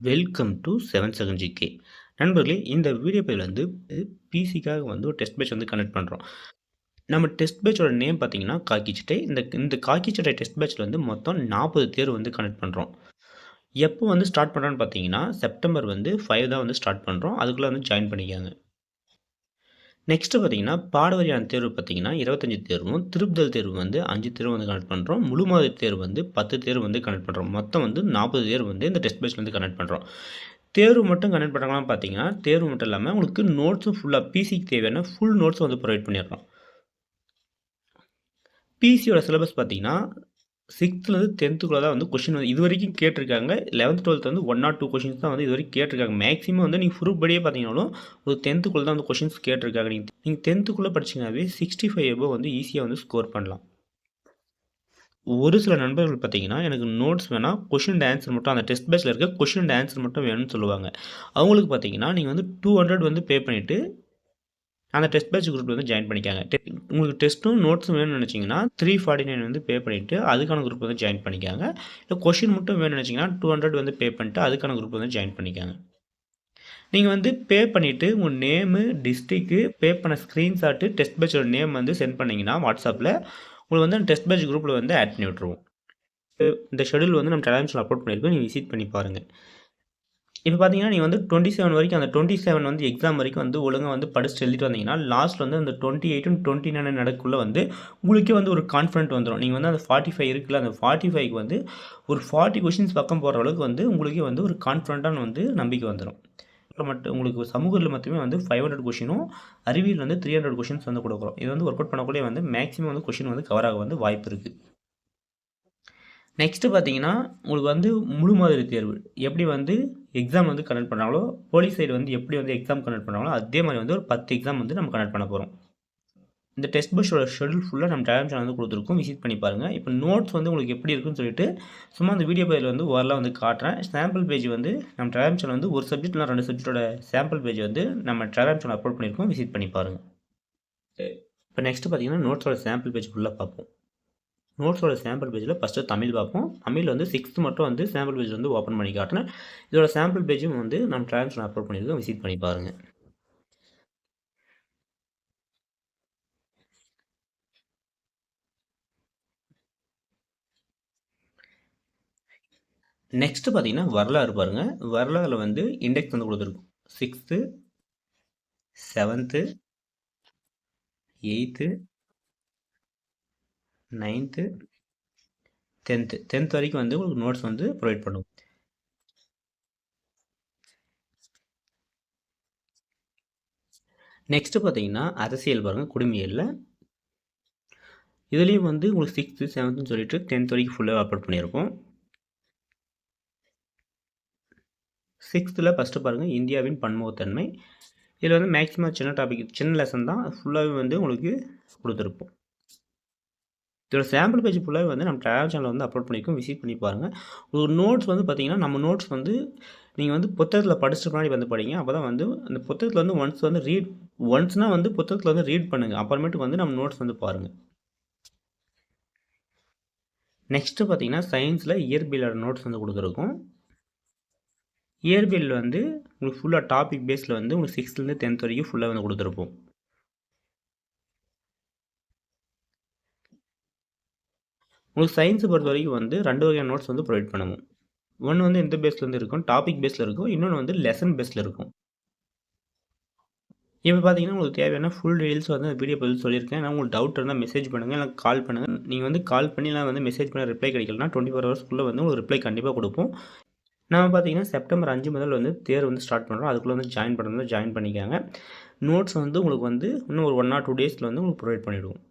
Welcome to seven second GK நண்பர்களே இந்த video பதில் வந்து பிசிக்காக வந்து ஒரு டெஸ்ட் பேட்ச் வந்து கனெக்ட் பண்ணுறோம் நம்ம டெஸ்ட் பேட்சோட நேம் பார்த்தீங்கன்னா காக்கி சட்டை. இந்த இந்த காக்கி சட்டை டெஸ்ட் பேட்சில் வந்து மொத்தம் நாற்பது பேர் வந்து கனெக்ட் பண்ணுறோம் எப்போ வந்து ஸ்டார்ட் பண்ணுறோன்னு பார்த்தீங்கன்னா செப்டம்பர் வந்து ஃபைவ் தான் வந்து ஸ்டார்ட் பண்ணுறோம் அதுக்குள்ளே வந்து ஜாயின் பண்ணிக்காங்க. நெக்ஸ்ட்டு பார்த்தீங்கன்னா பாடவரியான தேர்வு பார்த்தீங்கன்னா இருபத்தஞ்சி தேர்வும் திருப்புதல் தேர்வு வந்து அஞ்சு தேர்வு வந்து கனெக்ட் பண்ணுறோம் முழு மாத தேர்வு வந்து பத்து தேர்வு வந்து கனெக்ட் பண்ணுறோம் மொத்தம் வந்து நாற்பது தேர்வு வந்து இந்த டெஸ்ட் பேட்ச் வந்து கனெக்ட் பண்ணுறோம் தேர்வு மட்டும் கனெக்ட் பண்ணுறாங்களாம் பார்த்தீங்கன்னா தேர்வு மட்டும் இல்லாமல் உங்களுக்கு நோட்ஸும் ஃபுல்லாக பிசிக்கு தேவையான ஃபுல் நோட்ஸும் வந்து ப்ரொவைட் பண்ணிடுறோம் பிசியோட சிலபஸ் பார்த்தீங்கன்னா சிக்ஸ்த்துலேருந்து டென்த்துக்குள்ளே தான் வந்து கொஷின் வந்து இது வரைக்கும் கேட்டிருக்காங்க. லெவன்த் டுவெல்த் வந்து ஒன் ஆர் டூ கொஷின்ஸ் தான் வந்து இது வரைக்கும் கேட்டிருக்காங்க. மேக்ஸிமம் வந்து நீங்கள் ப்ரூஃப் படியே பார்த்தீங்கன்னாலும் ஒரு டென்த்துக்குள்ளே தான் வந்து கொஷின்ஸ் கேட்டிருக்காங்க. நீங்கள் நீங்கள் டென்த்துக்குள்ளே படிச்சிங்கனாவே சிக்ஸ்டி ஃபைவ் எபோ வந்து ஈஸியாக வந்து ஸ்கோர் பண்ணலாம். ஒரு சில நண்பர்கள் பார்த்தீங்கன்னா எனக்கு நோட்ஸ் வேணால் கொஷின் ஆன்சர் மட்டும் அந்த டெஸ்ட் பேஸில் இருக்க கொஷின் ஆன்சர் மட்டும் வேணும்னு சொல்லுவாங்க. அவங்களுக்கு பார்த்தீங்கன்னா நீங்கள் வந்து டூ ஹண்ட்ரட் வந்து பே பண்ணிவிட்டு அந்த டெஸ்ட் பேட்ச் குரூப்பில் வந்து ஜாயின் பண்ணிக்காங்க. உங்களுக்கு டெஸ்ட்டும் நோட்ஸும் வேணும்னு நினச்சிங்கன்னா த்ரீ ஃபார்ட்டி நைன் வந்து பே பண்ணிவிட்டு அதுக்கான குரூப் வந்து ஜாயின் பண்ணிக்காங்க. இல்லை கொஷின் மட்டும் வேணும்னு நினச்சிங்கன்னா டூ ஹண்ட்ரட் வந்து பே பண்ணிட்டு அதுக்கான குரூப் வந்து ஜாயின் பண்ணிக்காங்க. நீங்கள் வந்து பே பண்ணிவிட்டு உங்கள் நேமு டிஸ்ட்ரிக்கு பே பண்ண ஸ்க்ரீன்ஷாட்டு டெஸ்ட் பேட்சோட நேம் வந்து சென்ட் பண்ணிங்கன்னா வாட்ஸ்அப்பில் உங்களுக்கு வந்து டெஸ்ட் பேட்ச் குரூப்பில் வந்து ஆட் பண்ணி விட்ருவோம் இந்த ஷெடியூல் வந்து நம்ம டெலாம்ஸில் அப்லோட் பண்ணியிருக்கோம் நீங்கள் விசிட் பண்ணி பாருங்கள் இப்போ பார்த்தீங்கன்னா நீங்கள் வந்து டுவெண்ட்டி செவன் வரைக்கும் அந்த டுவெண்ட்டி செவன் வந்து எக்ஸாம் வரைக்கும் வந்து ஒழுங்காக வந்து படிச்சுட்டு எழுதிட்டு வந்தீங்கன்னா லாஸ்ட் வந்து அந்த டுவெண்ட்டி எயிட் டுவெண்ட்டி நைன் நடக்குள்ளே வந்து உங்களுக்கே வந்து ஒரு கான்ஃபிடென்ட் வந்துடும் நீங்கள் வந்து அந்த ஃபார்ட்டி ஃபைவ் இருக்குல்ல அந்த ஃபார்ட்டி ஃபைவ்க்கு வந்து ஒரு ஃபார்ட்டி கொஷின்ஸ் பக்கம் போகிற அளவுக்கு வந்து உங்களுக்கே வந்து ஒரு கான்ஃபிடண்ட்டான வந்து நம்பிக்கை வந்துடும் மட்டும் உங்களுக்கு சமூகத்தில் மட்டுமே வந்து ஃபைவ் ஹண்ட்ரட் கொஷினும் அறிவியல் வந்து த்ரீ ஹண்ட்ரட் கொஷின்ஸ் வந்து கொடுக்குறோம். இது வந்து ஒர்க் அவுட் பண்ணக்கூடிய வந்து மேக்ஸிமம் வந்து கொஷின் வந்து கவர் ஆக வந்து வாய்ப்பு இருக்குது நெக்ஸ்ட்டு பார்த்தீங்கன்னா உங்களுக்கு வந்து முழு மாதிரி தேர்வு. எப்படி வந்து எக்ஸாம் வந்து கனெக்ட் பண்ணாங்களோ போலீஸ் சைடு வந்து எப்படி வந்து எக்ஸாம் கனெக்ட் பண்ணாங்களோ அதே மாதிரி வந்து ஒரு பத்து எக்ஸாம் வந்து நம்ம கனெக்ட் பண்ண போகிறோம் இந்த டெஸ்ட் பஸ்ஸோட ஷெடியூல் ஃபுல்லாக நம்ம டேலம் சேனல் வந்து கொடுத்துருக்கோம். விசிட் பண்ணி பாருங்கள் இப்போ நோட்ஸ் வந்து உங்களுக்கு எப்படி இருக்குன்னு சொல்லிட்டு சும்மா அந்த வீடியோ பேஜில் வந்து ஓரளவு வந்து காட்டுறேன். சாம்பிள் பேஜ் வந்து நம்ம டேலம் சேனல் வந்து ஒரு சப்ஜெக்ட்லாம் ரெண்டு சப்ஜெக்டோட சாம்பிள் பேஜ் வந்து நம்ம டேலம் சேனல் அப்லோட் பண்ணியிருக்கோம். விசிட் பண்ணி பாருங்கள் இப்போ நெக்ஸ்ட்டு பார்த்தீங்கன்னா நோட்ஸோட சாம்பிள் பேஜ் ஃபுல்லாக பார்ப்போம். நோட்ஸோட சாம்பிள் பேஜில் ஃபஸ்ட்டு தமிழ் பார்ப்போம். தமிழ் வந்து சிக்ஸ்த் மட்டும் வந்து சாம்பிள் பேஜ் வந்து ஓப்பன் பண்ணி காட்டினேன் இதோட சாம்பிள் பேஜும் வந்து நம்ம ட்ரான்ஸ்ஃபர் அப்லோட் பண்ணியிருக்கோம். விசிட் பண்ணி பாருங்கள் நெக்ஸ்ட்டு பார்த்தீங்கன்னா வரலாறு பாருங்கள் வரலாறில் வந்து இண்டெக்ஸ் வந்து கொடுத்துருக்கும். Sixth seventh eighth ninth tenth tenth வரைக்கும் வந்து உங்களுக்கு நோட்ஸ் வந்து ப்ரொவைட் பண்ணுவோம் நெக்ஸ்ட்டு பார்த்தீங்கன்னா அரசியல் பாருங்கள் குடும்பியலில் இதுலேயும் வந்து உங்களுக்கு சிக்ஸ்த்து செவன்த்துன்னு சொல்லிட்டு டென்த் வரைக்கும் ஃபுல்லாக அப்லோட் பண்ணியிருக்கோம். சிக்ஸ்த்தில் ஃபஸ்ட்டு பாருங்கள் இந்தியாவின் பன்முகத்தன்மை. இதில் வந்து மேக்ஸிமம் சின்ன டாபிக் சின்ன லெசன் தான் ஃபுல்லாகவே வந்து உங்களுக்கு கொடுத்துருப்போம். இதோட சாம்பிள் பேஜ் ஃபுல்லாகவே வந்து நம்ம ட்ராவல் சேனலில் வந்து அப்லோட் பண்ணியிருக்கோம் விசிட் பண்ணி பாருங்கள் ஒரு நோட்ஸ் வந்து பார்த்திங்கன்னா நம்ம நோட்ஸ் வந்து நீங்கள் வந்து புத்தகத்தில் படிச்சுட்டு முன்னாடி வந்து படிங்க. அப்போ தான் வந்து அந்த புத்தகத்தில் வந்து ஒன்ஸ் வந்து ரீட் ஒன்ஸ்னால் வந்து புத்தகத்தில் வந்து ரீட் பண்ணுங்கள் அப்புறமேட்டு வந்து நம்ம நோட்ஸ் வந்து பாருங்கள் நெக்ஸ்ட்டு பார்த்தீங்கன்னா சயின்ஸில் இயற்பியலோட நோட்ஸ் வந்து கொடுத்துருக்கோம். இயற்பியல் வந்து உங்களுக்கு ஃபுல்லாக டாபிக் பேஸில் வந்து உங்களுக்கு சிக்ஸ்த்லேருந்து டென்த் வரைக்கும் ஃபுல்லாக வந்து கொடுத்துருப்போம். உங்களுக்கு சயின்ஸை பொறுத்த வரைக்கும் வந்து ரெண்டு வகையான நோட்ஸ் வந்து ப்ரொவைட் பண்ணுவோம் ஒன்று வந்து எந்த பேஸ்லேருந்து இருக்கும் டாபிக் பேஸில் இருக்கும் இன்னொன்று வந்து லெசன் பேஸில் இருக்கும். இப்போ பார்த்தீங்கன்னா உங்களுக்கு தேவையான ஃபுல் டீல்ஸ் வந்து அந்த வீடியோ பதில் சொல்லியிருக்கேன். நான் உங்களுக்கு டவுட் இருந்தால் மெசேஜ் பண்ணுங்கள் இல்லை கால் பண்ணுங்கள் நீங்கள் வந்து கால் பண்ணிலாம் வந்து மெசேஜ் பண்ண ரிப்ளை கிடைக்கலனா டுவெண்ட்டி ஃபோர் ஹவர்ஸ்க்குள்ளே வந்து உங்களுக்கு ரிப்ளை கண்டிப்பாக கொடுப்போம். நம்ம பார்த்தீங்கன்னா செப்டம்பர் அஞ்சு முதல் வந்து தேர் வந்து ஸ்டார்ட் பண்ணுறோம் அதுக்குள்ளே வந்து ஜாயின் பண்ணுறது ஜாயின் பண்ணிக்காங்க. நோட்ஸ் வந்து உங்களுக்கு வந்து இன்னும் ஒரு ஒன் ஆர் டூ டேஸில் வந்து உங்களுக்கு ப்ரொவைட் பண்ணிவிடுவோம்